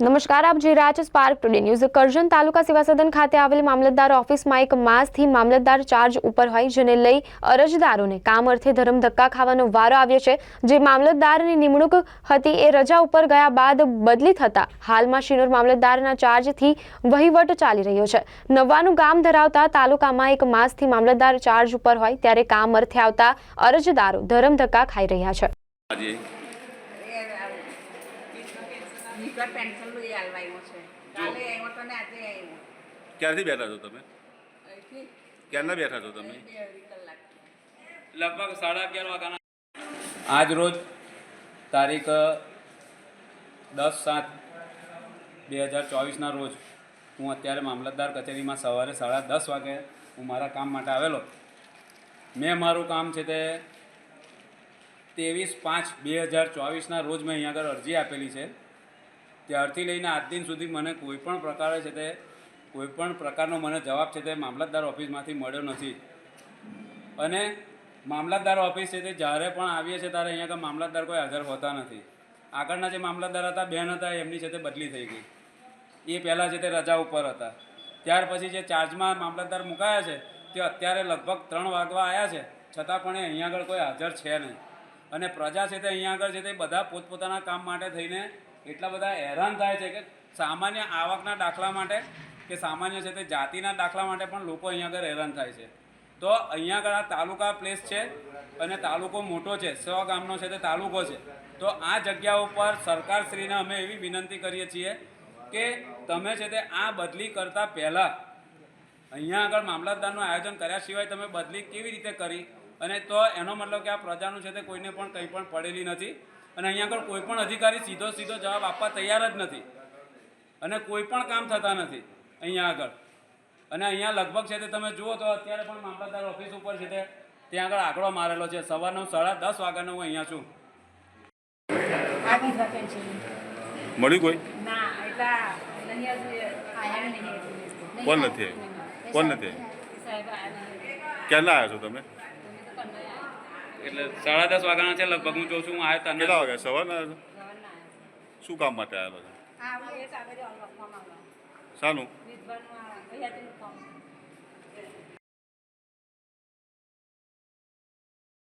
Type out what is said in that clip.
નમસ્કાર, આપ જોઈ રહ્યા છો Spark Today News Karjan taluka Seva Sadan ખાતે આવેલી મામલતદાર ઓફિસમાં એક માસથી મામલતદાર ચાર્જ ઉપર હોય, જેને લઈ અરજદારોને કામ અર્થે ધરમ ધક્કા ખાવાનો વારો આવ્યો છે. જે મામલતદારની નિમણૂક હતી, એ રજા ઉપર ગયા બાદ બદલી થતા હાલમાં શિનોર મામલતદારના ચાર્જથી વહીવટ ચાલી રહ્યો છે. નવાનું ગામ ધરાવતા તાલુકામાં એક માસથી મામલતદાર ચાર્જ ઉપર હોય, ત્યારે કામ અર્થે આવતા અરજદારો ધરમ ધક્કા ખાઈ રહ્યા છે. નીકળ પેન્શન લઈ હાલવા આવ્યો છે. કાલે આવ્યો તો ને આજે આવ્યો. ક્યારથી બેઠા છો તમે? ક્યારના બેઠા છો તમે? બે અઢી કલાક લગભગ સાડા અગિયાર વાગ્યાના. આજ રોજ તારીખ દસ સાત બે હજાર ચોવીસના રોજ હું અત્યારે મામલતદાર કચેરીમાં સવારે સાડા દસ વાગે હું મારા કામ માટે આવેલો. મેં મારું કામ છે તે ત્રેવીસ પાંચ બે હજાર ચોવીસના રોજ મેં અહીંયા આગળ અરજી આપેલી છે. ત્યારથી લઈને આજ દિન સુધી મને કોઈ પણ પ્રકારે છે તે, કોઈ પણ પ્રકારનો મને જવાબ છે તે મામલતદાર ઓફિસમાંથી મળ્યો નથી. અને મામલતદાર ઓફિસ છે તે જ્યારે પણ આવીએ છીએ ત્યારે અહીંયા આગળ મામલતદાર કોઈ હાજર હોતા નથી. આગળના જે મામલતદાર હતા, બેન હતા, એમની છે તે બદલી થઈ ગઈ. એ પહેલાં છે તે રજા ઉપર હતા. ત્યાર પછી જે ચાર્જમાં મામલતદાર મુકાયા છે, તે અત્યારે લગભગ ત્રણ વાગવા આવ્યા છે, છતાં પણ એ અહીંયા આગળ કોઈ હાજર છે નહીં. અને પ્રજા છે તે અહીંયા આગળ છે તે બધા પોતપોતાના કામ માટે થઈને એટલા બધા હેરાન થાય છે કે સામાન્ય આવકના દાખલા માટે કે સામાન્ય છે તે જાતિના દાખલા માટે પણ લોકો અહીંયા આગળ હેરાન થાય છે. તો અહીંયા આગળ આ તાલુકા પ્લેસ છે અને તાલુકો મોટો છે, સો ગામનો છે તે તાલુકો છે. તો આ જગ્યા ઉપર સરકારશ્રીને અમે એવી વિનંતી કરીએ છીએ કે તમે છે તે આ બદલી કરતાં પહેલાં અહીંયા આગળ મામલતદારનું આયોજન કર્યા સિવાય તમે બદલી કેવી રીતે કરી? અને તો એનો મતલબ કે આ પ્રજાનું છે તે કોઈને પણ કંઈ પણ પડેલી નથી. અને અહીંયા આગળ કોઈ પણ અધિકારી સીધો સીધો જવાબ આપવા તૈયાર જ નથી. અને કોઈ પણ કામ થતા નથી અહીંયા આગળ. અને અહીંયા લગભગ છે તે તમે જુઓ તો અત્યારે પણ મામલતદાર ઓફિસ ઉપર છે તે ત્યાં આગળ આંકડો મારેલો છે. સવારનો સાડા દસ વાગ્યાનો હું અહીંયા છું. મળ્યું કોઈ? કોણ નથી કોણ નથી ક્યાં સાહેબ આયા નહીં ક્યારના આવ્યા છો તમે અમે તો કન્નૈયા આવ્યા. એટલે સાડા દસ વાગ્યાના છે લગભગ હું જોઉં છું હું આવ્યો કેટલા વાગે? વાગ્યા સવારના આવ્યા આવ્યા. શું કામ માટે આવેલો છે આવ્યો શાનું?